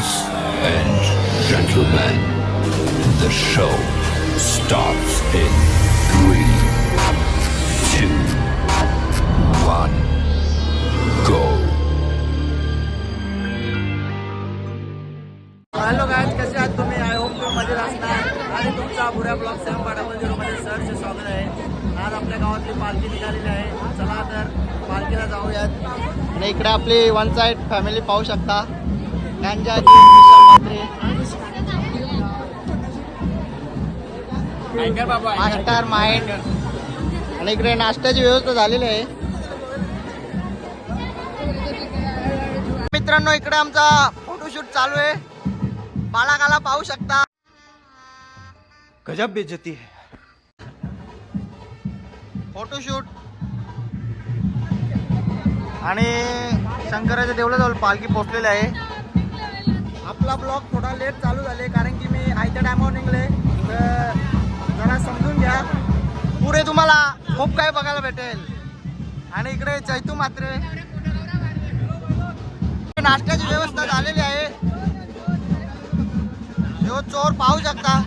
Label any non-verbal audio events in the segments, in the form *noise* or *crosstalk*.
Ladies and gentlemen, the show starts in three, two, one, go. Hello guys कसे आहात तुम्ही? I hope तुम्ही मजेत असणार आणि तुमचा बुऱ्या ब्लॉग सॅम डबल झिरोमध्ये सरचे स्वागत आहे. आज आपल्या गावातली पालखी निघालेली आहे. चला तर पालखीला जाऊयात. आणि इकडे आपली वन साईड फॅमिली पाहू शकता. त्यांच्या मास्टर माइंड आणि इकडे नाश्त्याची व्यवस्था झालेली आहे. मित्रांनो इकडे आमचा फोटोशूट चालू आहे. बाळाकाला पाहू शकता. गजब बेइज्जती है। फोटोशूट आणि शंकराच्या देवळाजवळ पालखी पोचलेली आहे. आपला ब्लॉग थोडा लेट चालू झाले कारण की मी आयत्या टायमावर निघले. तर जरा समजून घ्या. पुढे तुम्हाला खूप काही बघायला भेटेल. आणि इकडे चैतू मात्रे नाश्त्याची व्यवस्था झालेली आहे. जो चोर पाहू शकता.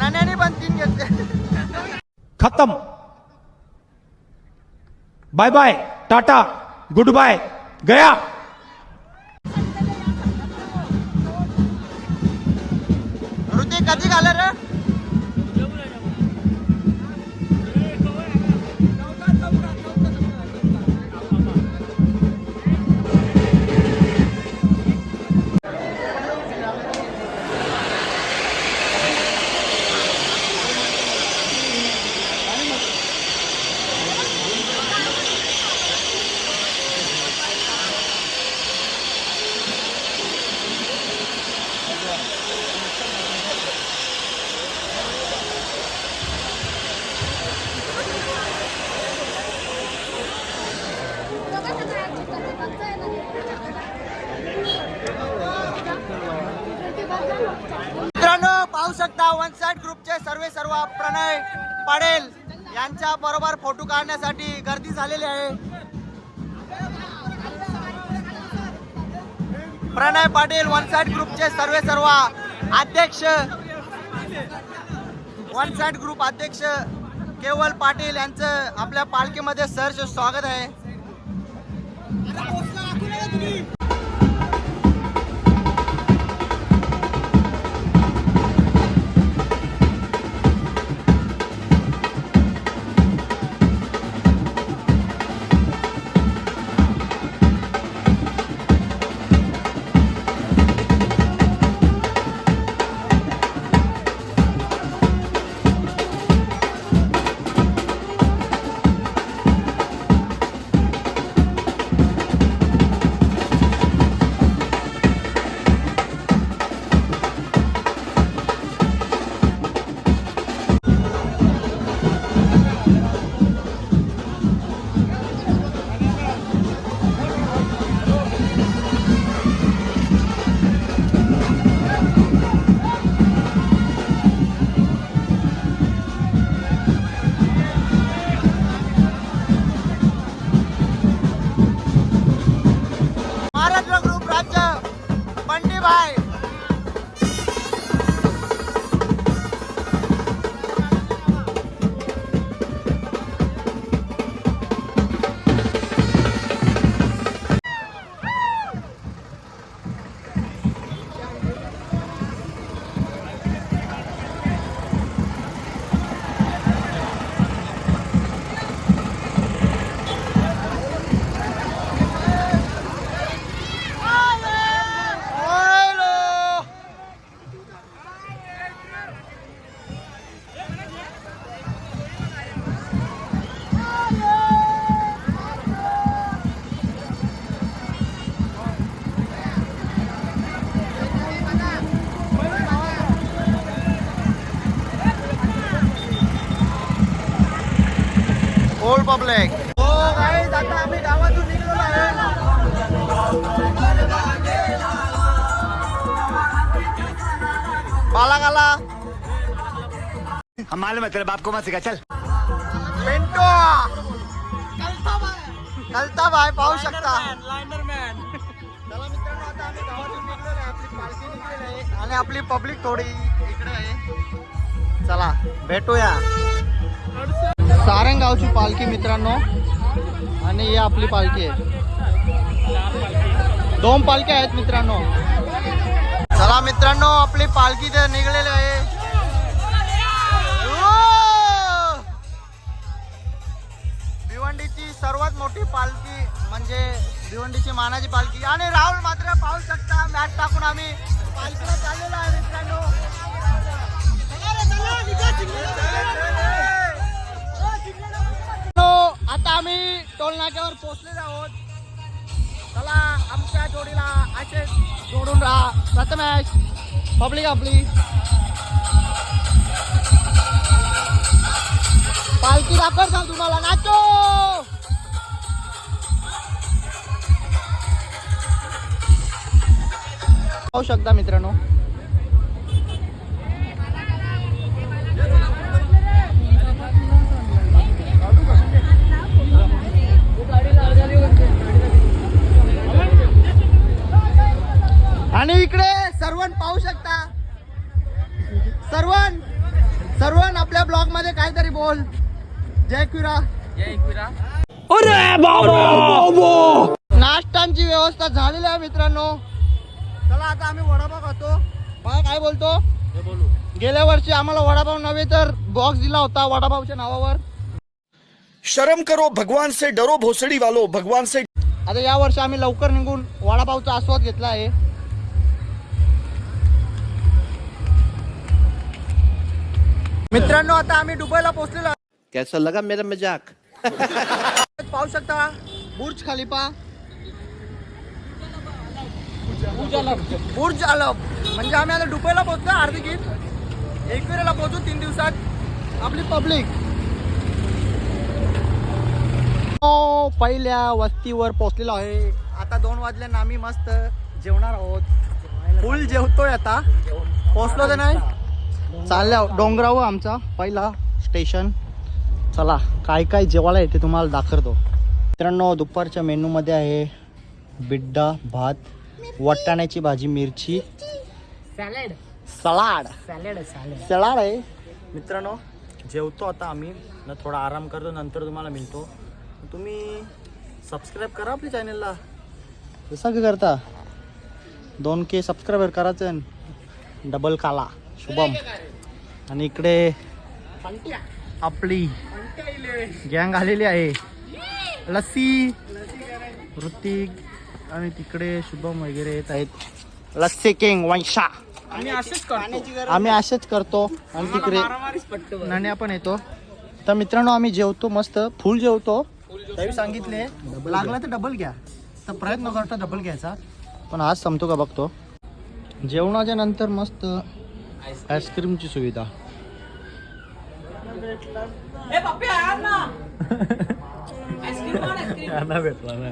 नाण्याने पण तीन घेतले. खतम. Bye bye tata goodbye गया. कधी झालं रे. प्रणय यांच्या बरोबर फोटो काढण्यासाठी गर्दी झालेली आहे. प्रणय पाटील वन साइड ग्रुपचे सर्वे सर्व अध्यक्ष. वन साइड ग्रुप अध्यक्ष केवल पाटील यांचं आपल्या पालखीमध्ये सहर्ष स्वागत आहे. Old public. हो आता आम्ही गावातून हम मालूम है तेरे बाप को मत सिखा चल। पेंटो कलता भाई पाहू शकता. चला मित्रांनो आता आम्ही गावातून निघलेलो आहे आपली पालखी आणि आपली पब्लिक थोडी इकडे आहे. चला भेटूया. सारंगावची पालखी मित्रांनो. आणि ही आपली पालखी आहे. दोन पालख्या आहेत मित्रांनो. चला मित्रांनो आपली पालखी तर निघलेली आहे. हो! भिवंडीची सर्वात मोठी पालखी म्हणजे भिवंडीची मानाची पालखी. आणि राहुल मात्र पाहू शकता मॅट टाकून आम्ही पालखीला चाललेलो आहे मित्रांनो, आम्ही टोलनाक्यावर पोहोचलेलो आहोत. चला आमच्या जोडीला असे जोडून राहा. प्रथमेश पब्लिक आपली. पालखी सांग तुम्हाला. नाचो! पाहू शकता मित्रांनो मध्ये काहीतरी बोल जय क्युरा नाश्त्यांची व्यवस्था झालेली आहे मित्रांनो. चला आता आम्ही वडापाव खातो. बघा काय बोलतो? गेल्या वर्षी आम्हाला वडापाव नव्हे तर बॉक्स दिला होता वडापावच्या नावावर. शर्म करो भगवान से डरो भोसड़ी वालों भगवान से आता या वर्षी आम्ही लवकर निघून वडापावचा आस्वाद घेतला आहे. मित्रांनो आता आम्ही दुबईला पोहोचलेलो आहोत. कैसा लगा मेरा मजाक? *laughs* पाहू शकता? बुर्ज खलिफा. बुर्ज आलम म्हणजे आम्ही आता दुबईला पोहोचतो अर्धी गीत. एकविरेला पोहोचू तीन दिवसात. आपली पब्लिक. पहिल्या वस्तीवर पोहोचलेलो आहे. आता दोन वाजल्यानं आम्ही मस्त जेवणार आहोत. फुल जेवतोय आता. पोहोचलो तर नाही? चालल्या डोंगरावर आमचा पहिला स्टेशन. चला काय काय जेवायला येते तुम्हाला दाखवतो. मित्रांनो दुपारच्या मेनूमध्ये आहे बिड्डा भात वाटाण्याची भाजी मिरची. सलाड. सलाड. सलाड आहे. मित्रांनो जेवतो आता आम्ही. न थोडा आराम करतो नंतर तुम्हाला मिळतो. तुम्ही सबस्क्राईब करा आपल्या चॅनलला कसं काय करता. दोन के सबस्क्राईबर करायचं डबल काला. शुभम. आणि इकडे आपली गँग आलेली आहे. लस्सी. ऋतिक आणि तिकडे शुभम वगैरे येत आहेत. लस्सी किंग वंशा. आम्ही असेच करतो. आणि तिकडे नाण्या पण येतो. तर मित्रांनो आम्ही जेवतो मस्त. फुल जेवतो. तरी सांगितले लागला तर डबल घ्या. तर प्रयत्न करतो डबल घ्यायचा. पण आज संपतो का बघतो. जेवणाच्या नंतर मस्त आईस्क्रीमची सुविधा.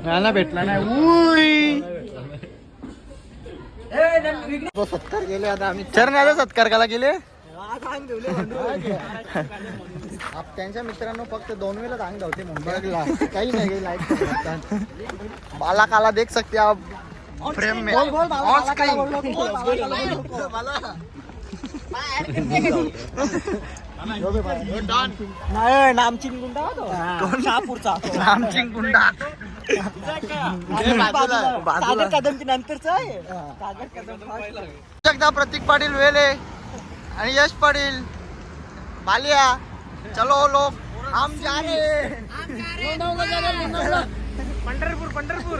नाना भेटला नाही. सत्कार गेले आता आम्ही चरण्याचा सत्कार कला? गेले आप त्यांच्या मित्रांनो फक्त दोन वेळा अंग धावते मुंबईला काही नाही लाइट बाला काला देख सकते आप. फ्रेम में. ऑन *laughs* नाही नामचिंग गुंडा नामचिंग गुंडा कदमची नंतरचा आहे. शकता प्रतीक पाटील वेले आणि यश पाटील. बालिया चलो लोक हम जा पंढरपूर पंढरपूर.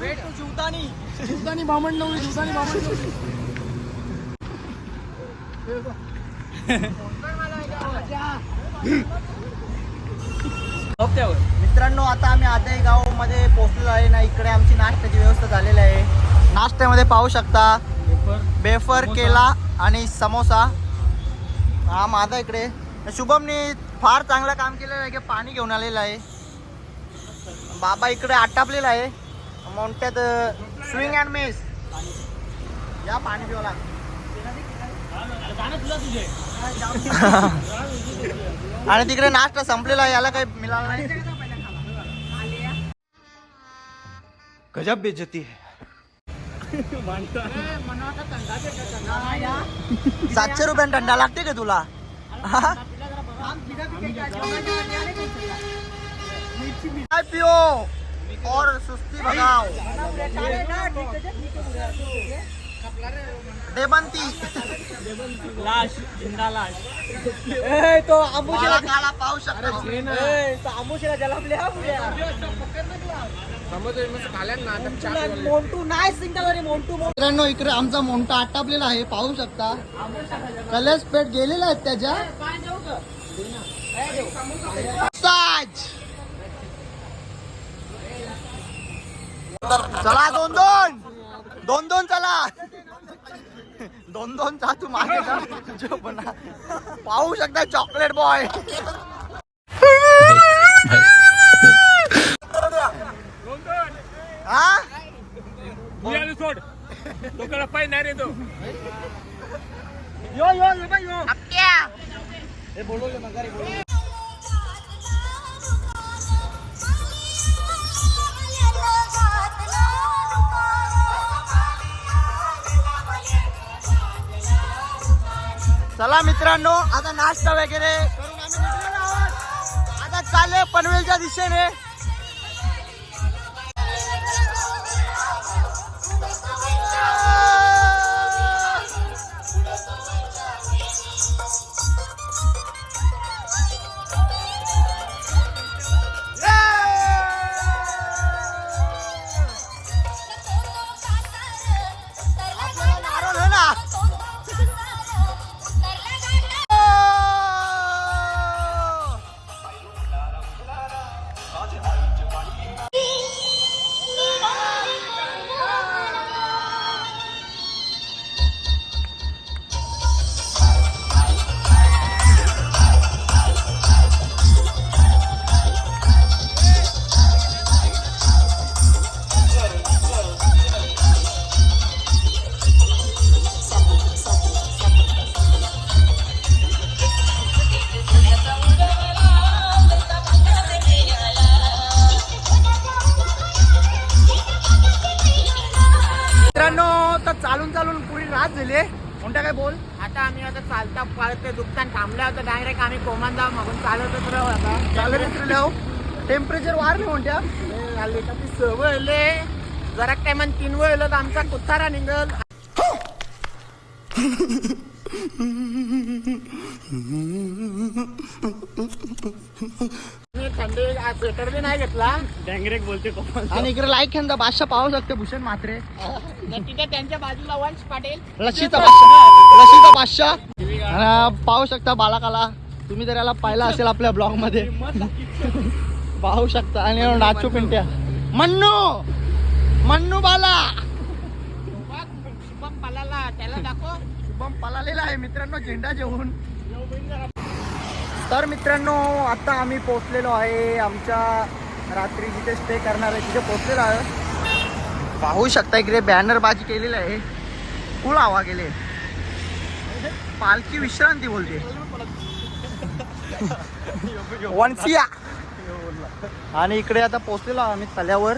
भेटू शिवतानी शिवतानी बामणडोळी शिवतानी बामणडोळी मित्रांनो आता आम्ही आदाई गावमध्ये पोहोचलेलो आहे ना इकडे आमची नाश्त्याची व्यवस्था झालेली आहे. नाश्त्यामध्ये पाहू शकता बेफर केला आणि समोसा. हा माझा इकडे. शुभमनी फार चांगलं काम केलेलं आहे की पाणी घेऊन आलेलं आहे. बाबा इकडे आटापलेला आहे. मोठ्यात स्विंग अँड मिस या पाणी पिवाला *laughs* आणि तिकडे नाश्ता संपलेला याला काही मिळालं नाही. गजब बेजती है. सातशे रुपयाने थंडा लागते का तुला? काय पिओ और सुस्ती भगाव देबंती तो आंबुशीला काळा पाहू शकतो. तो आंबुशीला जलमले हा मोंटू नाही सिंगल अरे मोंटू मित्रांनो इकडे आमचा मोंटा आटापलेला आहे पाहू शकता. कलर्स पेट गेलेला आहेत त्याच्या. साज. चला दोन दोन दोन दोन चला. दोन दोन चा तू मागे जा. जो पण पाहू शकता चॉकलेट बॉय हा? सोड. पाय नाही रे तो. यो यो यो बाई, यो. बोलवले मगारी चला मित्रांनो आता नाश्ता वगैरे करून आम्ही निघलेलो आहोत. आता चालले पनवेलच्या दिशेने टेम्परेचर वाढले लय झाली का ती सवय ले जरा टायमान तीन वेळ तर आमचा कुत्तारा निघल. मी थंडी स्वेटर बी नाही घेतला. डँगरेक बोलते आणि इकडे लाईक खेळता बादशाह पाहू शकते भूषण मात्रे तिथे त्यांच्या बाजूला वंश पाटील. लशीचा बादशाह लशीचा बादशाह. पाहू शकता बालाकाला तुम्ही तर याला पाहिला असेल आपल्या ब्लॉगमध्ये. पाहू शकता. आणि नाचू पिंट्या. मन्नू! मन्नू बाला! शुभम पालाला त्याला दाखव. शुभम पळालेला आहे. मित्रांनो झेंडा जेवून. तर मित्रांनो आता आम्ही पोचलेलो आहे आमच्या रात्री जिथे स्टे करणार आहे तिथे पोचलेलो आहे. पाहू शकता इकडे बॅनर बाजी केलेली आहे. फुल हवा गेले. पालखी विश्रांती बोलते. *laughs* वनसिया आणि इकडे आता पोचलेलो आम्ही तल्यावर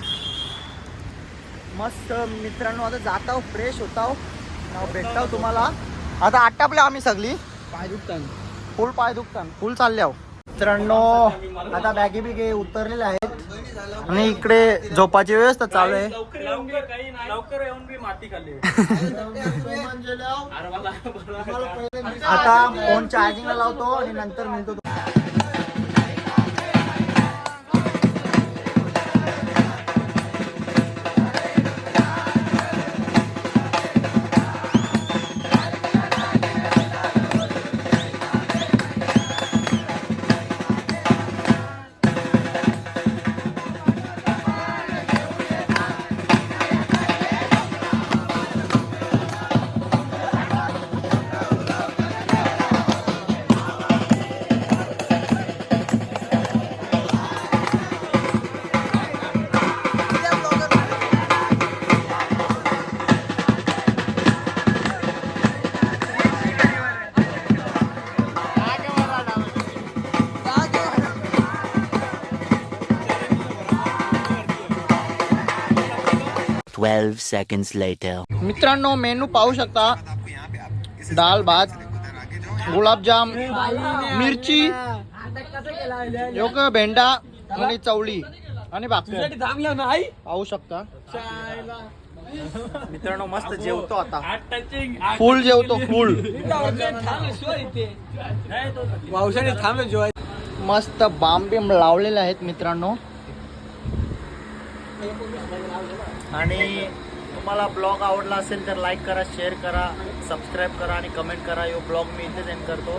मस्त मित्रांनो आता जात आहो फ्रेश होत आहो भेटताव तुम्हाला. आता आटापले आम्ही सगळी. पाय दुखतान फुल पाय दुखतान फुल चालले आहो मित्रांनो आता बॅगी बिगे उतरलेले आहेत. आणि इकडे झोपाची व्यवस्था चालू आहे. लवकर येऊन बी माती खाल्ली आता फोन चार्जिंगला लावतो आणि नंतर मिळतो Twelve seconds later. मित्रांनो मेनू पाहू शकता. डाळ भात गुलाबजाम मिरची योग भेंडा आणि चवळी आणि भाकर. पाहू शकता. मित्रांनो मस्त जेवतो आता. फुल जेवतो फुल. मस्त बाम बिम लावलेले आहेत मित्रांनो. आणि तुम्हाला ब्लॉग आवडला असेल तर लाईक करा शेअर करा सबस्क्राईब करा आणि कमेंट करा. यो ब्लॉग मी इथेच एंड करतो.